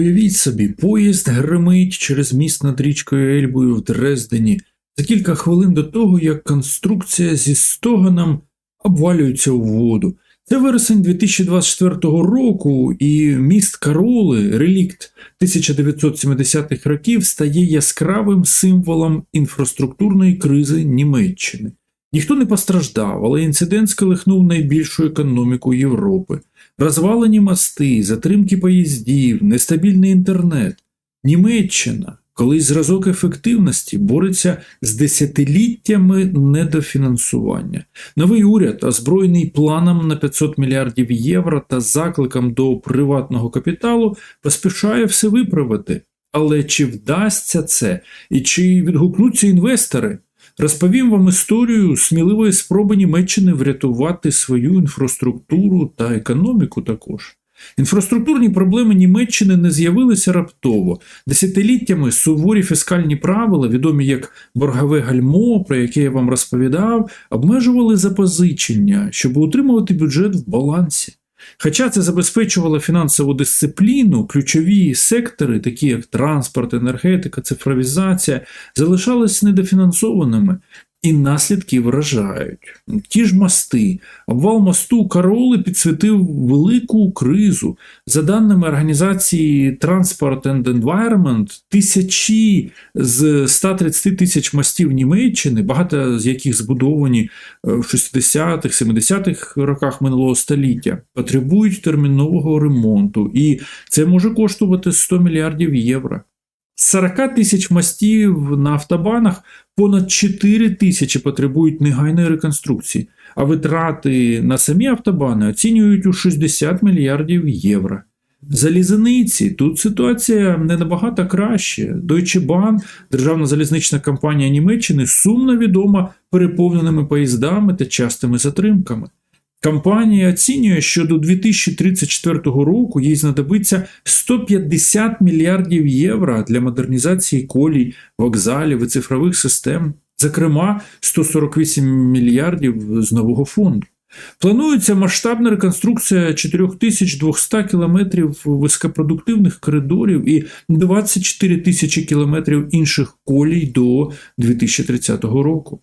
Уявіть собі, поїзд гримить через міст над річкою Ельбою в Дрездені за кілька хвилин до того, як конструкція зі стоганом обвалюється у воду. Це вересень 2024 року, і міст Кароли, релікт 1970-х років, стає яскравим символом інфраструктурної кризи Німеччини. Ніхто не постраждав, але інцидент сколихнув найбільшу економіку Європи. Розвалені мости, затримки поїздів, нестабільний інтернет. Німеччина, колись зразок ефективності, бореться з десятиліттями недофінансування. Новий уряд, озброєний планом на 500 мільярдів євро та закликом до приватного капіталу, поспішає все виправити. Але чи вдасться це і чи відгукнуться інвестори? Розповім вам історію сміливої спроби Німеччини врятувати свою інфраструктуру та економіку також. Інфраструктурні проблеми Німеччини не з'явилися раптово. Десятиліттями суворі фіскальні правила, відомі як боргове гальмо, про яке я вам розповідав, обмежували запозичення, щоб утримувати бюджет в балансі. Хоча це забезпечувало фінансову дисципліну, ключові сектори, такі як транспорт, енергетика, цифровізація, залишались недофінансованими. І наслідки вражають. Ті ж мости. Обвал мосту Кароли підсвітив велику кризу. За даними організації Transport and Environment, тисячі з 130 тисяч мостів Німеччини, багато з яких збудовані в 60-х, 70-х роках минулого століття, потребують термінового ремонту, і це може коштувати 100 мільярдів євро. З 40 тисяч мостів на автобанах понад 4 тисячі потребують негайної реконструкції, а витрати на самі автобани оцінюють у 60 мільярдів євро. Залізниці тут ситуація не набагато краще. Deutsche Bahn, державна залізнична компанія Німеччини, сумно відома переповненими поїздами та частими затримками. Компанія оцінює, що до 2034 року їй знадобиться 150 мільярдів євро для модернізації колій, вокзалів і цифрових систем, зокрема 148 мільярдів з нового фонду. Планується масштабна реконструкція 4200 кілометрів високопродуктивних коридорів і 24 тисячі кілометрів інших колій до 2030 року.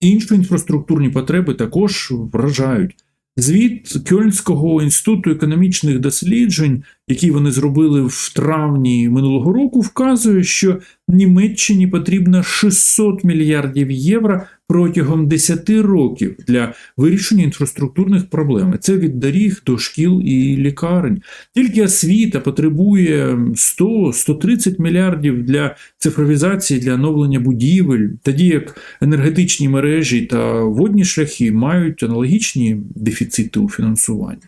Інші інфраструктурні потреби також вражають. Звіт Кьольнського інституту економічних досліджень, який вони зробили в травні минулого року, вказує, що Німеччині потрібно 600 мільярдів євро протягом 10 років для вирішення інфраструктурних проблем. Це від доріг до шкіл і лікарень. Тільки освіта потребує 100-130 мільярдів для цифровізації, для оновлення будівель, тоді як енергетичні мережі та водні шляхи мають аналогічні дефіцити у фінансуванні.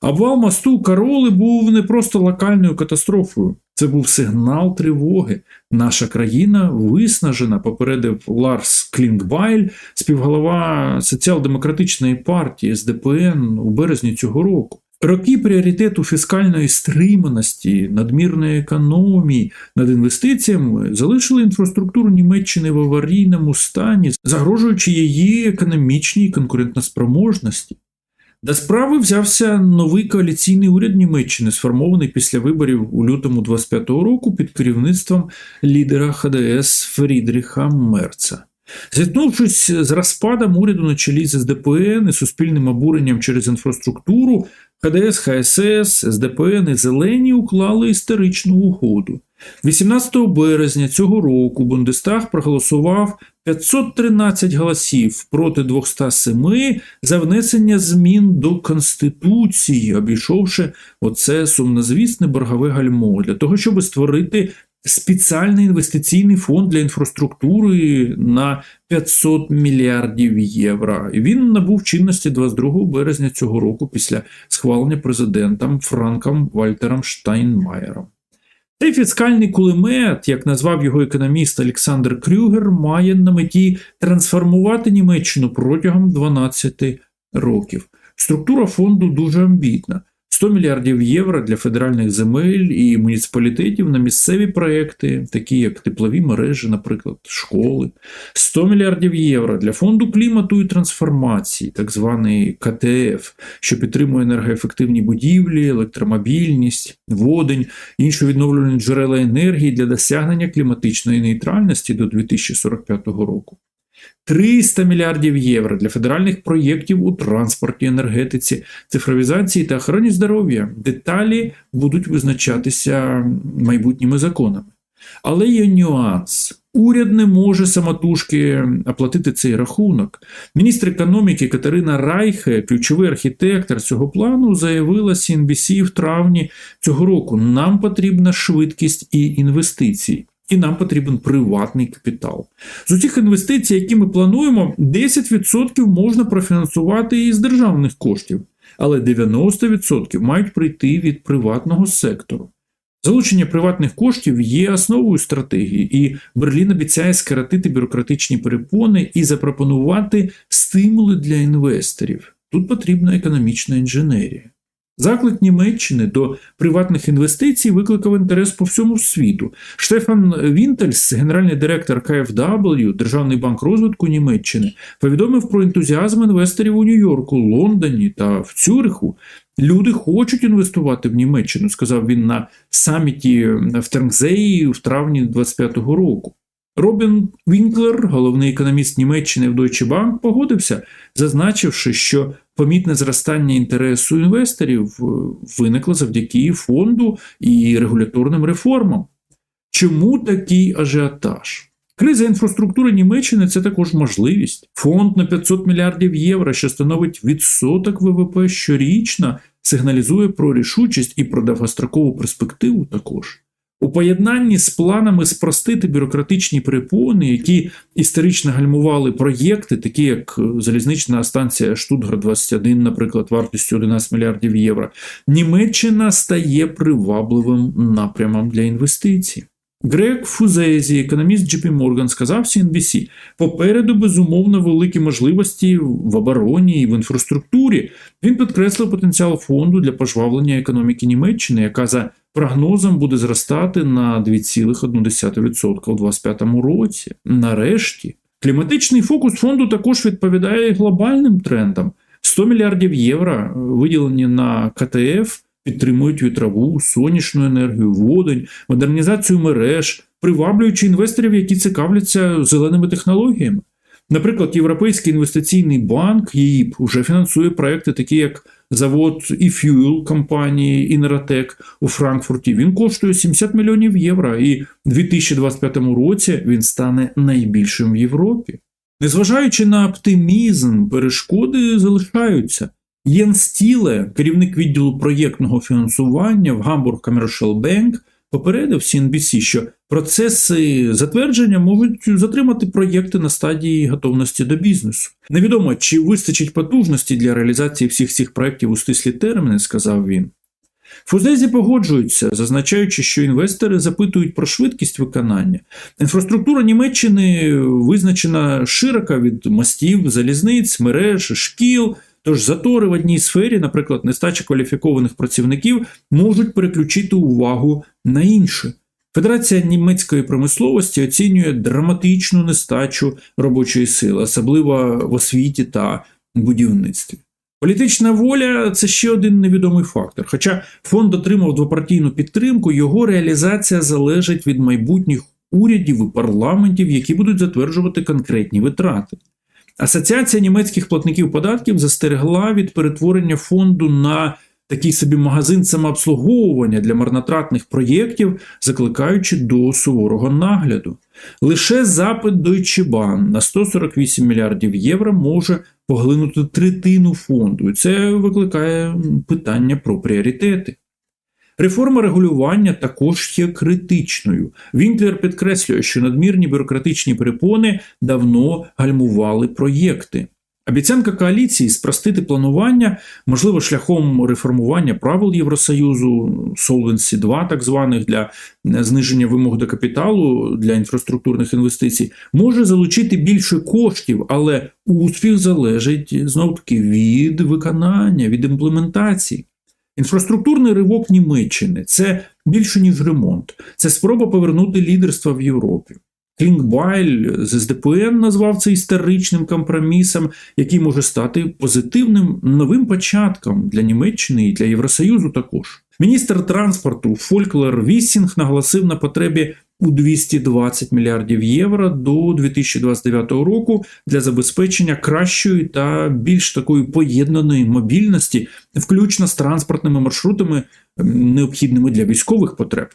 Обвал мосту Кароли був не просто локальною катастрофою, це був сигнал тривоги. Наша країна виснажена, попередив Ларс Клінгбайль, співголова соціал-демократичної партії СДПН у березні цього року. Роки пріоритету фіскальної стриманості, надмірної економії над інвестиціями залишили інфраструктуру Німеччини в аварійному стані, загрожуючи її економічній конкурентноспроможності. До справи взявся новий коаліційний уряд Німеччини, сформований після виборів у лютому 25-го року під керівництвом лідера ХДС Фрідріха Мерца. Зіткнувшись з розпадом уряду на чолі з СДПН і суспільним обуренням через інфраструктуру, ХДС, ХСС, СДПН і Зелені уклали історичну угоду. 18 березня цього року Бундестаг проголосував 513 голосів проти 207 за внесення змін до Конституції, обійшовши оце сумнозвісне боргове гальмо для того, щоб створити спеціальний інвестиційний фонд для інфраструктури на 500 мільярдів євро. Він набув чинності 22 березня цього року після схвалення президентом Франком Вальтером Штайнмаєром. Цей фіскальний кулемет, як назвав його економіст Олександр Крюгер, має на меті трансформувати Німеччину протягом 12 років. Структура фонду дуже амбітна. 100 мільярдів євро для федеральних земель і муніципалітетів на місцеві проекти, такі як теплові мережі, наприклад, школи, 100 мільярдів євро для фонду клімату і трансформації, так званий КТФ, що підтримує енергоефективні будівлі, електромобільність, водень, інші відновлювані джерела енергії для досягнення кліматичної нейтральності до 2045 року. 300 мільярдів євро для федеральних проєктів у транспорті, енергетиці, цифровізації та охороні здоров'я. Деталі будуть визначатися майбутніми законами. Але є нюанс. Уряд не може самотужки оплатити цей рахунок. Міністр економіки Катерина Райхе, ключовий архітектор цього плану, заявила CNBC в травні цього року: нам потрібна швидкість і інвестиції. І нам потрібен приватний капітал. З усіх інвестицій, які ми плануємо, 10% можна профінансувати із державних коштів, але 90% мають прийти від приватного сектору. Залучення приватних коштів є основою стратегії, і Берлін обіцяє скоротити бюрократичні перепони і запропонувати стимули для інвесторів. Тут потрібна економічна інженерія. Заклик Німеччини до приватних інвестицій викликав інтерес по всьому світу. Штефан Вінтельс, генеральний директор КФW, Державний банк розвитку Німеччини, повідомив про ентузіазм інвесторів у Нью-Йорку, Лондоні та в Цюриху. Люди хочуть інвестувати в Німеччину, сказав він на саміті в Тернгзеї в травні 2025 року. Робін Вінклер, головний економіст Німеччини в Deutsche Bank, погодився, зазначивши, що помітне зростання інтересу інвесторів виникло завдяки фонду і регуляторним реформам. Чому такий ажіотаж? Криза інфраструктури Німеччини це також можливість. Фонд на 500 мільярдів євро, що становить відсоток ВВП щорічно, сигналізує про рішучість і про довгострокову перспективу також. У поєднанні з планами спростити бюрократичні перепони, які історично гальмували проєкти, такі як залізнична станція Штутгар 21, наприклад, вартістю 11 мільярдів євро, Німеччина стає привабливим напрямом для інвестицій. Грег Фузезі, економіст JP Morgan, сказав CNBC, попереду безумовно великі можливості в обороні і в інфраструктурі. Він підкреслив потенціал фонду для пожвавлення економіки Німеччини, яка за прогнозом буде зростати на 2,1% у 2025 році. Нарешті, кліматичний фокус фонду також відповідає глобальним трендам. 100 мільярдів євро виділені на КТФ підтримують вітрову, сонячну енергію, водень, модернізацію мереж, приваблюючи інвесторів, які цікавляться зеленими технологіями. Наприклад, Європейський інвестиційний банк ЄІП вже фінансує проекти, такі як завод e-Fuel компанії Інротек у Франкфурті. Він коштує 70 мільйонів євро, і в 2025 році він стане найбільшим в Європі. Незважаючи на оптимізм, перешкоди залишаються. Єн Стіле, керівник відділу проєктного фінансування в Hamburg Commercial Bank, попередив CNBC, що процеси затвердження можуть затримати проєкти на стадії готовності до бізнесу. Невідомо, чи вистачить потужності для реалізації всіх цих проєктів у стислі терміни, сказав він. Фузезі погоджуються, зазначаючи, що інвестори запитують про швидкість виконання. Інфраструктура Німеччини визначена широко від мостів, залізниць, мереж, шкіл. Тож затори в одній сфері, наприклад, нестача кваліфікованих працівників, можуть переключити увагу на інше. Федерація німецької промисловості оцінює драматичну нестачу робочої сили, особливо в освіті та будівництві. Політична воля це ще один невідомий фактор. Хоча фонд отримав двопартійну підтримку, його реалізація залежить від майбутніх урядів і парламентів, які будуть затверджувати конкретні витрати. Асоціація німецьких платників податків застерегла від перетворення фонду на такий собі магазин самообслуговування для марнотратних проєктів, закликаючи до суворого нагляду. Лише запит Deutsche Bahn на 148 мільярдів євро може поглинути третину фонду, і це викликає питання про пріоритети. Реформа регулювання також є критичною. Вінклер підкреслює, що надмірні бюрократичні перепони давно гальмували проєкти. Обіцянка коаліції спростити планування, можливо, шляхом реформування правил Євросоюзу, Solvency 2 так званих для зниження вимог до капіталу для інфраструктурних інвестицій, може залучити більше коштів, але успіх залежить знов таки від виконання, від імплементації. Інфраструктурний ривок Німеччини це більше ніж ремонт, це спроба повернути лідерство в Європі. Клінгбайль з СДПН назвав це історичним компромісом, який може стати позитивним новим початком для Німеччини і для Євросоюзу також. Міністр транспорту Фольклер Віссінг наголосив на потребі у 220 мільярдів євро до 2029 року для забезпечення кращої та більш такої поєднаної мобільності, включно з транспортними маршрутами, необхідними для військових потреб.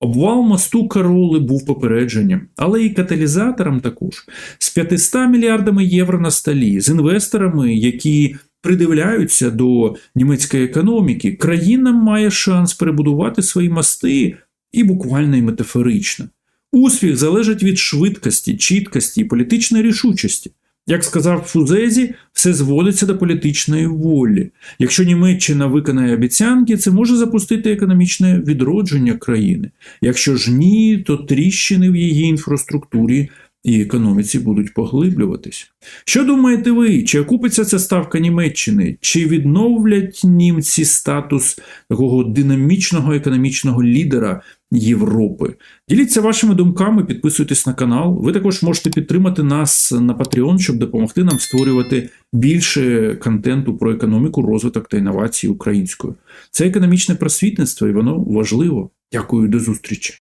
Обвал мосту Кароли був попередженням, але і каталізатором також з 500 мільярдами євро на столі, з інвесторами, які придивляються до німецької економіки, країна має шанс перебудувати свої мости і буквально і метафорично. Успіх залежить від швидкості, чіткості і політичної рішучості. Як сказав Фузезі, все зводиться до політичної волі. Якщо Німеччина виконає обіцянки, це може запустити економічне відродження країни. Якщо ж ні, то тріщини в її інфраструктурі і економіці будуть поглиблюватись. Що думаєте ви? Чи окупиться ця ставка Німеччини? Чи відновлять німці статус такого динамічного економічного лідера Європи? Діліться вашими думками, підписуйтесь на канал. Ви також можете підтримати нас на Patreon, щоб допомогти нам створювати більше контенту про економіку, розвиток та інновації українською. Це економічне просвітництво, і воно важливо. Дякую, до зустрічі.